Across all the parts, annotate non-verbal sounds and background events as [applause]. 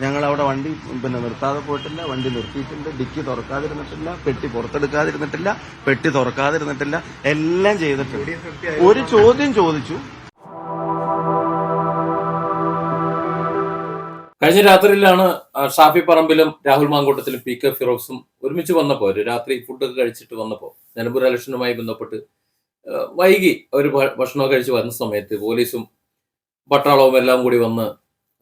ഞങ്ങൾ അവിടെ വണ്ടി പിന്നെ നിർത്താതെ പോയിട്ടില്ല വണ്ടി നിർത്തിയിട്ടുണ്ട് ഡിക്കി തുറക്കാതിരുന്നിട്ടില്ല പെട്ടി പുറത്തെടുക്കാതിരുന്നിട്ടില്ല പെട്ടി തുറക്കാതിരുന്നിട്ടില്ല എല്ലാം ചെയ്തിട്ടുണ്ട്. ഒരു ചോദ്യം ചോദിച്ചു. കഴിഞ്ഞ രാത്രിയിലാണ് ഷാഫി പറമ്പിലും രാഹുൽ മാങ്കൂട്ടത്തിലും പി കെ ഫിറോസും ഒരുമിച്ച് വന്നപ്പോൾ ഒരു രാത്രി ഫുഡൊക്കെ കഴിച്ചിട്ട് വന്നപ്പോൾ നിലമ്പൂർ ഇലക്ഷനുമായി ബന്ധപ്പെട്ട് വൈകി ഒരു ഭക്ഷണമൊക്കെ കഴിച്ച് വരുന്ന സമയത്ത് പോലീസും പട്ടാളവും എല്ലാം കൂടി വന്ന്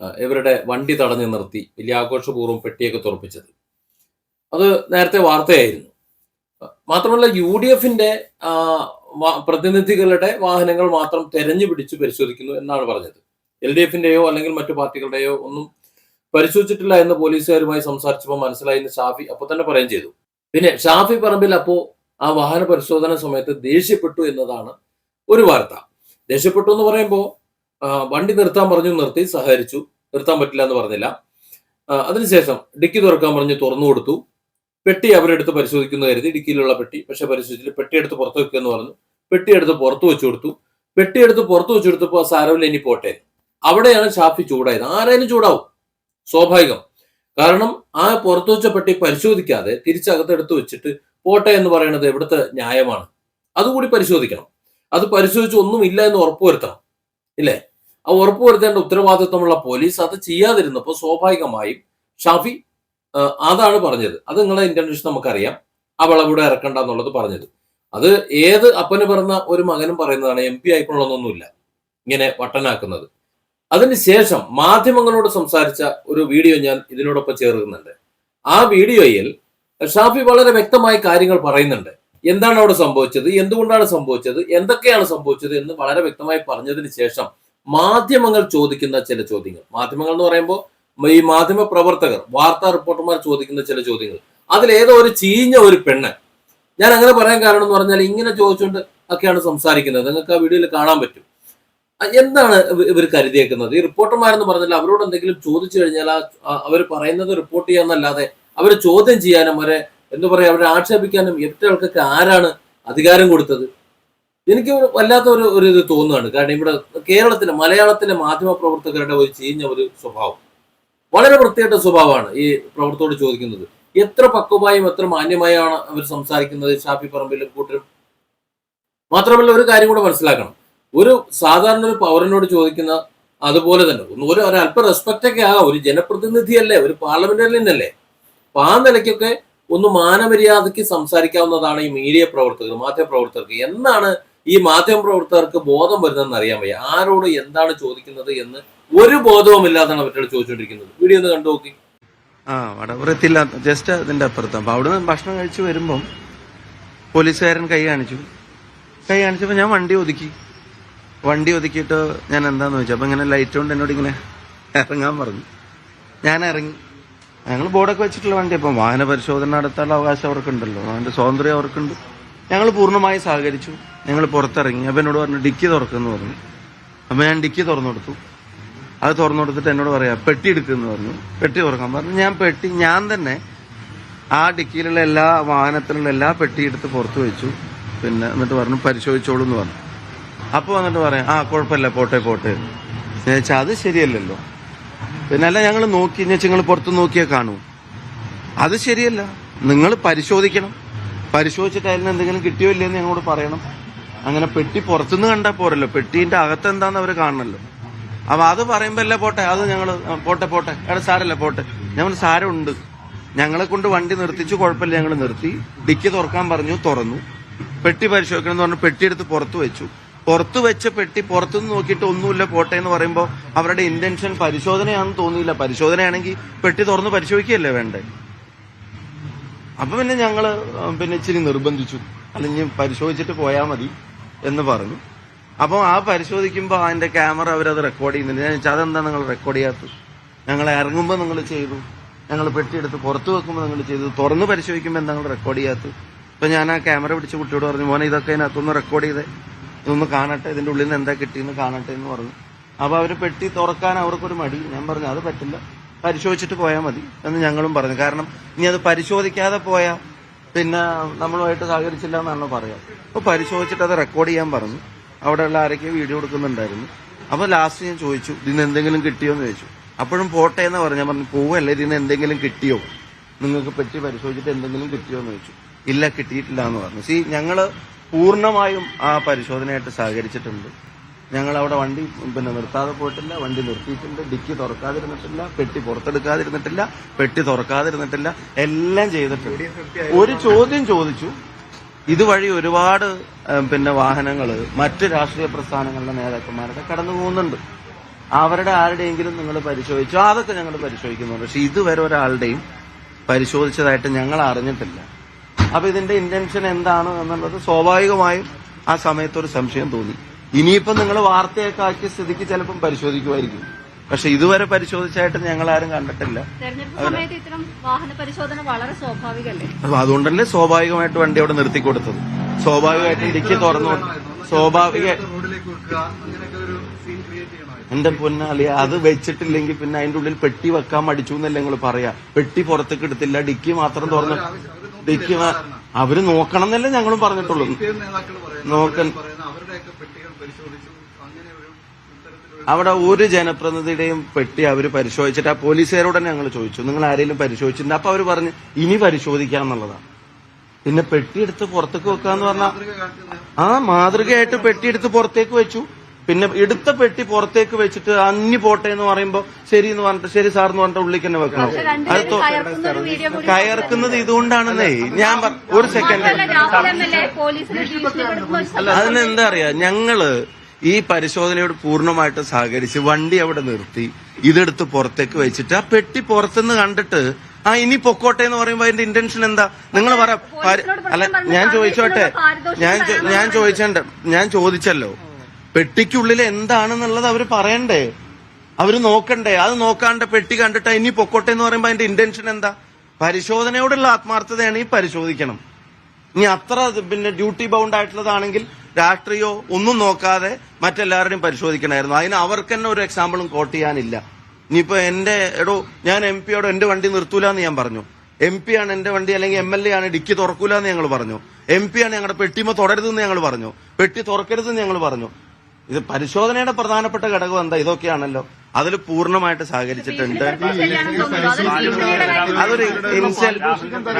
ഇവരുടെ വണ്ടി തടഞ്ഞു നിർത്തി വലിയ ആഘോഷപൂർവം പെട്ടിയൊക്കെ തുറപ്പിച്ചത്. അത് നേരത്തെ വാർത്തയായിരുന്നു. മാത്രമല്ല യു ഡി എഫിന്റെ പ്രതിനിധികളുടെ വാഹനങ്ങൾ മാത്രം തെരഞ്ഞു പിടിച്ച് പരിശോധിക്കുന്നു എന്നാണ് പറഞ്ഞത്. എൽ ഡി എഫിന്റെയോ അല്ലെങ്കിൽ മറ്റു പാർട്ടികളുടെയോ ഒന്നും പരിശോധിച്ചിട്ടില്ല എന്ന് പോലീസുകാരുമായി സംസാരിച്ചപ്പോൾ മനസ്സിലായി എന്ന് ഷാഫി അപ്പൊ തന്നെ പറയുകയും ചെയ്തു. പിന്നെ ഷാഫി പറമ്പിൽ അപ്പോ ആ വാഹന പരിശോധന സമയത്ത് ദേഷ്യപ്പെട്ടു എന്നതാണ് ഒരു വാർത്ത. ദേഷ്യപ്പെട്ടു എന്ന് പറയുമ്പോൾ വണ്ടി നിർത്താൻ പറഞ്ഞു നിർത്തി സഹകരിച്ചു. നിർത്താൻ പറ്റില്ല എന്ന് പറഞ്ഞില്ല. അതിനുശേഷം ഡിക്കി തുറക്കാൻ പറഞ്ഞ് തുറന്നു കൊടുത്തു. പെട്ടി അവരെടുത്ത് പരിശോധിക്കുന്നു കരുതി. ഡിക്കിയിലുള്ള പെട്ടി. പക്ഷെ പരിശോധിച്ചില്ല. പെട്ടി എടുത്ത് പുറത്ത് വെക്കുക എന്ന് പറഞ്ഞു. പെട്ടി എടുത്ത് പുറത്ത് വെച്ചു കൊടുത്തു. പെട്ടി എടുത്ത് പുറത്ത് വെച്ചു കൊടുത്തപ്പോൾ സാരമില്ല ഇനി പോട്ടെ. അവിടെയാണ് ഷാഫി ചൂടായത്. ആരായാലും ചൂടാവും. സ്വാഭാവികം. കാരണം ആ പുറത്തു വെച്ച പെട്ടി പരിശോധിക്കാതെ തിരിച്ചകത്തെടുത്ത് വെച്ചിട്ട് പോട്ടെ എന്ന് പറയുന്നത് എവിടുത്തെ ന്യായമാണ്. അതുകൂടി പരിശോധിക്കണം. അത് പരിശോധിച്ച് ഒന്നും ഇല്ല എന്ന് ഉറപ്പുവരുത്തണം. ഇല്ലേ? ആ ഉറപ്പുവരുത്തേണ്ട ഉത്തരവാദിത്വമുള്ള പോലീസ് അത് ചെയ്യാതിരുന്നപ്പോൾ സ്വാഭാവികമായും ഷാഫി അതാണ് പറഞ്ഞത്. അത് നിങ്ങളെ ഇന്റർനെറ്റ് നമുക്കറിയാം. ആ വിളവിടെ ഇറക്കണ്ട എന്നുള്ളത് പറഞ്ഞത്. അത് ഏത് അപ്പന് പറഞ്ഞ ഒരു മകനും പറയുന്നതാണ് എം പി ആയിക്കൊള്ളണമെന്നൊന്നുമില്ല. ഇങ്ങനെ വട്ടനാക്കുന്നത്. അതിനുശേഷം മാധ്യമങ്ങളോട് സംസാരിച്ച ഒരു വീഡിയോ ഞാൻ ഇതിനോടൊപ്പം ചേർക്കുന്നുണ്ട്. ആ വീഡിയോയിൽ ഷാഫി വളരെ വ്യക്തമായ കാര്യങ്ങൾ പറയുന്നുണ്ട്. എന്താണ് അവിടെ സംഭവിച്ചത്? എന്തുകൊണ്ടാണ് സംഭവിച്ചത്? എന്തൊക്കെയാണ് സംഭവിച്ചത് എന്ന് വളരെ വ്യക്തമായി പറഞ്ഞതിന് ശേഷം മാധ്യമങ്ങൾ ചോദിക്കുന്ന ചില ചോദ്യങ്ങൾ. മാധ്യമങ്ങൾ എന്ന് പറയുമ്പോൾ ഈ മാധ്യമ പ്രവർത്തകർ വാർത്താ റിപ്പോർട്ടർമാർ ചോദിക്കുന്ന ചില ചോദ്യങ്ങൾ. അതിലേതോ ഒരു ചീഞ്ഞ ഒരു പെണ്ണ്. ഞാൻ അങ്ങനെ പറയാൻ കാരണം എന്ന് പറഞ്ഞാൽ ഇങ്ങനെ ചോദിച്ചുകൊണ്ട് ഒക്കെയാണ് സംസാരിക്കുന്നത്. നിങ്ങൾക്ക് ആ വീഡിയോയിൽ കാണാൻ പറ്റും. എന്താണ് ഇവ- ഇവർ കരുതിയേക്കുന്നത്? ഈ റിപ്പോർട്ടർമാരെന്ന് പറഞ്ഞാൽ അവരോട് എന്തെങ്കിലും ചോദിച്ചു കഴിഞ്ഞാൽ ആ അവർ പറയുന്നത് റിപ്പോർട്ട് ചെയ്യാന്നല്ലാതെ അവർ ചോദ്യം ചെയ്യാനും അവരെ എന്താ പറയുക അവരെ ആക്ഷേപിക്കാനും എത്ര ആൾക്കൊക്കെ ആരാണ് അധികാരം കൊടുത്തത്? എനിക്ക് വല്ലാത്ത ഒരു ഒരു ഇത് തോന്നുകയാണ്. കാരണം ഇവിടെ കേരളത്തിലെ മലയാളത്തിലെ മാധ്യമ പ്രവർത്തകരുടെ ഒരു ചീഞ്ഞ ഒരു സ്വഭാവം. വളരെ വൃത്തിയായിട്ട സ്വഭാവമാണ് ഈ പ്രവർത്തകരോട് ചോദിക്കുന്നത്. എത്ര പക്വമായും എത്ര മാന്യമായാണ് അവർ സംസാരിക്കുന്നത് ഷാഫി പറമ്പിലും കൂട്ടരും? മാത്രമല്ല ഒരു കാര്യം കൂടെ മനസ്സിലാക്കണം. ഒരു സാധാരണ ഒരു പൗരനോട് ചോദിക്കുന്ന അതുപോലെ തന്നെ ഒന്ന് ഒരു ഒരു അല്പം റെസ്പെക്റ്റ് ഒക്കെ ആകാം. ഒരു ജനപ്രതിനിധിയല്ലേ ഒരു പാർലമെന്ററിൽ നിന്നല്ലേ അപ്പൊ ആ നിലയ്ക്കൊക്കെ ഒന്ന് മാനമര്യാദയ്ക്ക് സംസാരിക്കാവുന്നതാണ് ഈ മീഡിയ പ്രവർത്തകർ മാധ്യമ പ്രവർത്തകർക്ക് എന്നാണ് ഈ മാധ്യമ പ്രവർത്തകർക്ക് ബോധം വരുന്നതെന്ന് അറിയാൻ വയ്യ. ആരോട് എന്താണ് ചോദിക്കുന്നത് എന്ന് ഒരു ബോധവും ഇല്ലാതാണ് അവരോട് ചോദിച്ചുകൊണ്ടിരിക്കുന്നത്. വീഡിയോ ഒന്ന് കണ്ടു നോക്കി. ആ വടവൃത്തില്ല ജസ്റ്റ് അതിന്റെ അപ്പുറത്ത്. അപ്പൊ അവിടുന്ന് ഭക്ഷണം കഴിച്ചു വരുമ്പം പോലീസുകാരൻ കൈ കാണിച്ചു. കൈ കാണിച്ചപ്പോൾ ഞാൻ വണ്ടി ഒതുക്കി. വണ്ടി ഒതുക്കിയിട്ട് ഞാൻ എന്താന്ന് ചോദിച്ചു. അപ്പൊ ഇങ്ങനെ ലൈറ്റ് കൊണ്ട് എന്നോട് ഇങ്ങനെ ഇറങ്ങാൻ പറഞ്ഞു. ഞാൻ ഇറങ്ങി. ഞങ്ങൾ ബോർഡൊക്കെ വെച്ചിട്ടുള്ള വണ്ടി അപ്പം വാഹന പരിശോധന നടത്താനുള്ള അവകാശം അവർക്കുണ്ടല്ലോ. അതിന്റെ സ്വാതന്ത്ര്യം അവർക്കുണ്ട്. ഞങ്ങൾ പൂർണമായി സഹകരിച്ചു. ഞങ്ങൾ പുറത്തിറങ്ങി. അപ്പം എന്നോട് പറഞ്ഞു ഡിക്കി തുറക്കുമെന്ന് പറഞ്ഞു. അപ്പം ഞാൻ ഡിക്കി തുറന്നു കൊടുത്തു അത് തുറന്നു കൊടുത്തിട്ട് എന്നോട് പറയാം പെട്ടി എടുക്കുമെന്ന് പറഞ്ഞു. പെട്ടി തുറക്കാൻ പറഞ്ഞു. ഞാൻ പെട്ടി ഞാൻ തന്നെ ആ ഡിക്കിയിലുള്ള എല്ലാ വാഹനത്തിലുള്ള എല്ലാ പെട്ടി എടുത്ത് പുറത്ത് വെച്ചു. പിന്നെ എന്നിട്ട് പറഞ്ഞു പരിശോധിച്ചോളൂ എന്ന് പറഞ്ഞു. അപ്പോൾ വന്നിട്ട് പറയാം ആ കുഴപ്പമില്ല പോട്ടെ പോട്ടെ. ഞാൻ വെച്ചാൽ അത് ശരിയല്ലല്ലോ. പിന്നെ അല്ല ഞങ്ങൾ നോക്കി എന്ന് വെച്ചാൽ നിങ്ങൾ പുറത്ത് നോക്കിയാൽ കാണൂ. അത് ശരിയല്ല. നിങ്ങൾ പരിശോധിക്കണം. പരിശോധിച്ചിട്ട് അതിൽ എന്തെങ്കിലും കിട്ടിയോ ഇല്ലയെന്ന് ഞങ്ങളോട് പറയണം. അങ്ങനെ പെട്ടി പുറത്തുനിന്ന് കണ്ടാൽ പോരല്ലോ. പെട്ടിന്റെ അകത്ത് എന്താന്ന് അവർ കാണണല്ലോ. അപ്പൊ അത് പറയുമ്പോ അല്ലേ പോട്ടെ അത് ഞങ്ങൾ പോട്ടെ പോട്ടെ. അവിടെ സാരല്ല പോട്ടെ. ഞങ്ങൾ സാരമുണ്ട്. ഞങ്ങളെ കൊണ്ട് വണ്ടി നിർത്തിച്ചു കുഴപ്പമില്ല ഞങ്ങൾ നിർത്തി. ഡിക്കി തുറക്കാൻ പറഞ്ഞു തുറന്നു. പെട്ടി പരിശോധിക്കണം എന്ന് പറഞ്ഞു പെട്ടി എടുത്ത് പുറത്ത് വെച്ചു. പുറത്ത് വെച്ച പെട്ടി പുറത്തുനിന്ന് നോക്കിയിട്ട് ഒന്നുമില്ല പോട്ടെ എന്ന് പറയുമ്പോൾ അവരുടെ ഇന്റൻഷൻ പരിശോധനയാണെന്ന് തോന്നിയില്ല. പരിശോധനയാണെങ്കിൽ പെട്ടി തുറന്ന് പരിശോധിക്കുകയല്ലേ വേണ്ടേ? അപ്പൊ പിന്നെ ഞങ്ങൾ പിന്നെ ഇച്ചിരി നിർബന്ധിച്ചു. അല്ലെങ്കിൽ പരിശോധിച്ചിട്ട് പോയാൽ മതി എന്ന് പറഞ്ഞു. അപ്പോൾ ആ പരിശോധിക്കുമ്പോൾ അതിന്റെ ക്യാമറ അവരത് റെക്കോർഡ് ചെയ്യുന്നുണ്ട്. ഞാൻ ചോദിച്ചാൽ അതെന്താ നിങ്ങൾ റെക്കോർഡ് ചെയ്യാത്തത്? ഞങ്ങൾ ഇറങ്ങുമ്പോൾ നിങ്ങൾ ചെയ്തു. ഞങ്ങൾ പെട്ടിയെടുത്ത് പുറത്തു വെക്കുമ്പോൾ നിങ്ങൾ ചെയ്തു. തുറന്ന് പരിശോധിക്കുമ്പോൾ എന്താ നിങ്ങൾ റെക്കോർഡ് ചെയ്യാത്തത്? ഇപ്പൊ ഞാൻ ആ ക്യാമറ പിടിച്ച് കുട്ടിയോട് പറഞ്ഞു മോനെ ഇതൊക്കെ അതിനകത്തൊന്ന് റെക്കോർഡ് ചെയ്തേ. ഇതൊന്ന് കാണട്ടെ. ഇതിന്റെ ഉള്ളിൽ നിന്ന് എന്താ കിട്ടിയെന്ന് കാണട്ടെ എന്ന് പറഞ്ഞു. അപ്പൊ അവർ പെട്ടി തുറക്കാൻ അവർക്കൊരു മടി. ഞാൻ പറഞ്ഞു അത് പറ്റില്ല. പരിശോധിച്ചിട്ട് പോയാൽ മതി എന്ന് ഞങ്ങളും പറഞ്ഞു. കാരണം ഇനി അത് പരിശോധിക്കാതെ പോയാൽ പിന്നെ നമ്മളുമായിട്ട് സഹകരിച്ചില്ല എന്നാണല്ലോ പറയാം. അപ്പൊ പരിശോധിച്ചിട്ട് അത് റെക്കോർഡ് ചെയ്യാൻ പറഞ്ഞു. അവിടെയുള്ള ആരൊക്കെ വീഡിയോ എടുക്കുന്നുണ്ടായിരുന്നു. അപ്പോൾ ലാസ്റ്റ് ഞാൻ ചോദിച്ചു ഇതിന് എന്തെങ്കിലും കിട്ടിയോ? എന്ന് ചോദിച്ചു. അപ്പോഴും പോട്ടെ എന്ന് പറഞ്ഞു. പറഞ്ഞു പോവല്ലേ ഇതിന് എന്തെങ്കിലും കിട്ടിയോ? നിങ്ങൾക്ക് പറ്റി പരിശോധിച്ചിട്ട് എന്തെങ്കിലും കിട്ടിയോ? എന്ന് ചോദിച്ചു. ഇല്ല കിട്ടിയിട്ടില്ല എന്ന് പറഞ്ഞു. സി ഞങ്ങൾ പൂർണമായും ആ പരിശോധനയായിട്ട് സഹകരിച്ചിട്ടുണ്ട്. ഞങ്ങൾ അവിടെ വണ്ടി പിന്നെ നിർത്താതെ പോയിട്ടില്ല വണ്ടി നിർത്തിയിട്ടുണ്ട് ഡിക്കി തുറക്കാതിരുന്നിട്ടില്ല പെട്ടി പുറത്തെടുക്കാതിരുന്നിട്ടില്ല പെട്ടി തുറക്കാതിരുന്നിട്ടില്ല എല്ലാം ചെയ്തിട്ടുണ്ട്. ഒരു ചോദ്യം ചോദിച്ചു. ഇതുവഴി ഒരുപാട് പിന്നെ വാഹനങ്ങൾ മറ്റ് രാഷ്ട്രീയ പ്രസ്ഥാനങ്ങളുടെ നേതാക്കന്മാരുടെ കടന്നു പോകുന്നുണ്ട്. അവരുടെ ആരുടെയെങ്കിലും നിങ്ങൾ പരിശോധിച്ചു? അതൊക്കെ ഞങ്ങൾ പരിശോധിക്കുന്നുണ്ട്. പക്ഷെ ഇതുവരെ ഒരാളുടെയും പരിശോധിച്ചതായിട്ട് ഞങ്ങൾ അറിഞ്ഞിട്ടില്ല. അപ്പൊ ഇതിന്റെ ഇന്റൻഷൻ എന്താണ് എന്നുള്ളത് സ്വാഭാവികമായും ആ സമയത്തൊരു സംശയം തോന്നി. ഇനിയിപ്പോ നിങ്ങൾ വാർത്തയൊക്കെ ആക്കിയ സ്ഥിതിക്ക് ചിലപ്പം പരിശോധിക്കുമായിരിക്കും. പക്ഷെ ഇതുവരെ പരിശോധിച്ചായിട്ട് ഞങ്ങൾ ആരും കണ്ടിട്ടില്ല. തെരഞ്ഞെടുപ്പ് സമയത്ത് ഇത്തരം വാഹന പരിശോധന വളരെ സ്വാഭാവികല്ലേ അപ്പൊ അതുകൊണ്ടല്ലേ സ്വാഭാവികമായിട്ട് വണ്ടി അവിടെ നിർത്തി കൊടുത്തത്. സ്വാഭാവികമായിട്ട് ഇടുക്കി തുറന്നു സ്വാഭാവിക റോഡിലേക്ക് വെക്കുക അങ്ങനെയൊക്കെ ഒരു സീൻ ക്രിയേറ്റ് ചെയ്യണമായിരുന്നു എന്റെ പൊന്നാളി അത് വെച്ചിട്ടില്ലെങ്കിൽ പിന്നെ അതിന്റെ ഉള്ളിൽ പെട്ടി വെക്കാൻ മടിച്ചു എന്നല്ലേ നിങ്ങൾ പറയാ. പെട്ടി പുറത്തേക്ക് എടുത്തില്ല ഡിക്കി മാത്രം തുറന്നു ഡിക്കി അവർ നോക്കണം എന്നല്ലേ ഞങ്ങളും പറഞ്ഞിട്ടുള്ളൂ. നോക്കൻ പരിശോധിച്ചു. അങ്ങനെ ഒരു അവിടെ ഒരു ജനപ്രതിനിധിയുടെയും പെട്ടി അവർ പരിശോധിച്ചിട്ട് ആ പോലീസുകാരോട് തന്നെ ഞങ്ങൾ ചോദിച്ചു. നിങ്ങൾ ആരെങ്കിലും പരിശോധിച്ചിട്ടുണ്ട്? അപ്പൊ അവർ പറഞ്ഞു ഇനി പരിശോധിക്കാന്നുള്ളതാണ് പിന്നെ പെട്ടിയെടുത്ത് പുറത്തേക്ക് വെക്കാന്ന് പറഞ്ഞാൽ ആ മാതൃകയായിട്ട് പെട്ടിയെടുത്ത് പുറത്തേക്ക് വെച്ചു. പിന്നെ എടുത്ത പെട്ടി പുറത്തേക്ക് വെച്ചിട്ട് അന്നി പോട്ടെ എന്ന് പറയുമ്പോ ശരി എന്ന് പറഞ്ഞിട്ട് ശരി സാർ എന്ന് പറഞ്ഞിട്ട് ഉള്ളിൽ തന്നെ വെക്കണം. അത് കയർക്കുന്നത് ഇതുകൊണ്ടാണെന്നേ. ഞാൻ ഒരു സെക്കൻഡ് അതിനെന്താ അറിയാ? ഞങ്ങൾ ഈ പരിശോധനയോട് പൂർണമായിട്ട് സഹകരിച്ച് വണ്ടി അവിടെ നിർത്തി. ഇതെടുത്ത് പുറത്തേക്ക് വെച്ചിട്ട് ആ പെട്ടി പുറത്തുനിന്ന് കണ്ടിട്ട് ആ ഇനി പൊക്കോട്ടെ എന്ന് പറയുമ്പോ അതിന്റെ ഇന്റൻഷൻ എന്താ? നിങ്ങൾ പറ അല്ല ഞാൻ ചോദിച്ചോട്ടെ? ഞാൻ ഞാൻ ചോദിച്ചണ്ട ഞാൻ ചോദിച്ചല്ലോ. പെട്ടിക്കുള്ളിൽ എന്താണെന്നുള്ളത് അവർ പറയണ്ടേ? അവർ നോക്കണ്ടേ? അത് നോക്കാണ്ട് പെട്ടി കണ്ടിട്ട് ഇനി പൊക്കോട്ടെ എന്ന് പറയുമ്പോൾ അതിന്റെ ഇന്റൻഷൻ എന്താ? പരിശോധനയോടുള്ള ആത്മാർത്ഥതയാണ് ഈ പരിശോധിക്കണം. ഇനി അത്ര പിന്നെ ഡ്യൂട്ടി ബൗണ്ട് ആയിട്ടുള്ളതാണെങ്കിൽ രാഷ്ട്രീയോ ഒന്നും നോക്കാതെ മറ്റെല്ലാവരുടെയും പരിശോധിക്കണമായിരുന്നു. അതിന് അവർക്ക് തന്നെ ഒരു എക്സാമ്പിളും കോട്ട് ചെയ്യാനില്ല. ഇനിയിപ്പോ എന്റെ എടോ ഞാൻ എം പിയോട് എന്റെ വണ്ടി നിർത്തൂല എന്ന് ഞാൻ പറഞ്ഞു. എം പി ആണ് എന്റെ വണ്ടി അല്ലെങ്കിൽ എം എൽ എ ആണ് ഡിക്കി തുറക്കൂല എന്ന് ഞങ്ങൾ പറഞ്ഞു. എം പി ആണ് ഞങ്ങളുടെ പെട്ടിമ തുടരുതെന്ന് ഞങ്ങൾ പറഞ്ഞു. പെട്ടി തുറക്കരുതെന്ന് ഞങ്ങൾ പറഞ്ഞു. ഇത് പരിശോധനയുടെ പ്രധാനപ്പെട്ട ഘടകം എന്താ? ഇതൊക്കെയാണല്ലോ. അതിൽ പൂർണമായിട്ട് സഹകരിച്ചിട്ടുണ്ട്. അതൊരു ഇൻസൾട്ട്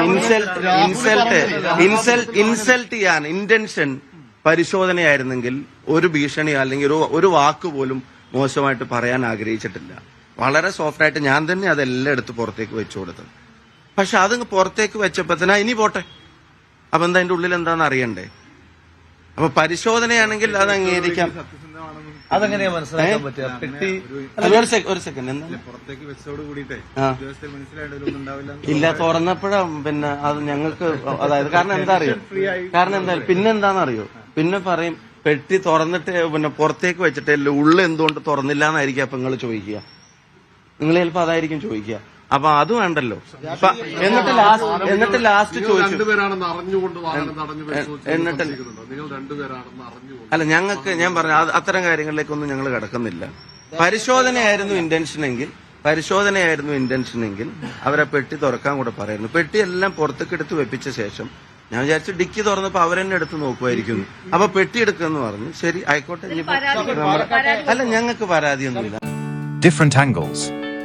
ഇൻസൾട്ട് ഇൻസൾട്ട് ഇൻസൾട്ട് ചെയ്യാൻ ഇന്റൻഷൻ പരിശോധനയായിരുന്നെങ്കിൽ ഒരു ഭീഷണി അല്ലെങ്കിൽ ഒരു ഒരു വാക്ക് പോലും മോശമായിട്ട് പറയാൻ ആഗ്രഹിച്ചിട്ടില്ല. വളരെ സോഫ്റ്റ് ആയിട്ട് ഞാൻ തന്നെ അതെല്ലാം എടുത്ത് പുറത്തേക്ക് വെച്ചു കൊടുത്തത്. പക്ഷെ അതങ്ങ് പുറത്തേക്ക് വെച്ചപ്പോ തന്നെ ഇനി പോട്ടെ. അപ്പൊ എന്താ അതിന്റെ ഉള്ളിൽ എന്താണെന്ന് അറിയണ്ടേ? അപ്പൊ പരിശോധനയാണെങ്കിൽ അത് അംഗീകരിക്കാം. അതെങ്ങനെയാ മനസ്സിലാക്കാൻ പറ്റുക? പെട്ടി ഒരു സെക്കൻഡ് പുറത്തേക്ക് വെച്ചോട് കൂടിയിട്ടേ. ഇല്ല തുറന്നപ്പോഴാ പിന്നെ അത് ഞങ്ങൾക്ക് [laughs] അതായത് കാരണം എന്താ അറിയോ? കാരണം എന്താ പിന്നെ അറിയോ പിന്നെ പറയും പെട്ടി തുറന്നിട്ട് പിന്നെ പുറത്തേക്ക് വെച്ചിട്ട് ഉള്ളെന്തുകൊണ്ട് തുറന്നില്ല എന്നായിരിക്കും അപ്പൊ നിങ്ങൾ ചോദിക്കുക. നിങ്ങൾ ചിലപ്പോ അതായിരിക്കും ചോദിക്കുക. അപ്പൊ അത് വേണ്ടല്ലോ എന്നിട്ട് ലാസ്റ്റ് എന്നിട്ട് ലാസ്റ്റ് ചോദിച്ചു. എന്നിട്ട് അല്ല ഞങ്ങൾക്ക് ഞാൻ പറഞ്ഞു അത് അത്തരം കാര്യങ്ങളിലേക്കൊന്നും ഞങ്ങൾ കിടക്കുന്നില്ല. പരിശോധനയായിരുന്നു ഇന്റൻഷൻ എങ്കിൽ പരിശോധനയായിരുന്നു ഇന്റൻഷൻ എങ്കിൽ അവരെ പെട്ടി തുറക്കാൻ കൂടെ പറയുന്നു. പെട്ടി എല്ലാം പുറത്തേക്ക് എടുത്ത് വെപ്പിച്ച ശേഷം ഞാൻ വിചാരിച്ചു ഡിക്കി തുറന്നപ്പോ അവരെന്നെ എടുത്ത് നോക്കുമായിരിക്കും. അപ്പൊ പെട്ടി എടുക്കുമെന്ന് പറഞ്ഞു. ശരി ആയിക്കോട്ടെ അല്ല ഞങ്ങൾക്ക് പരാതിയൊന്നുമില്ല. Different angles.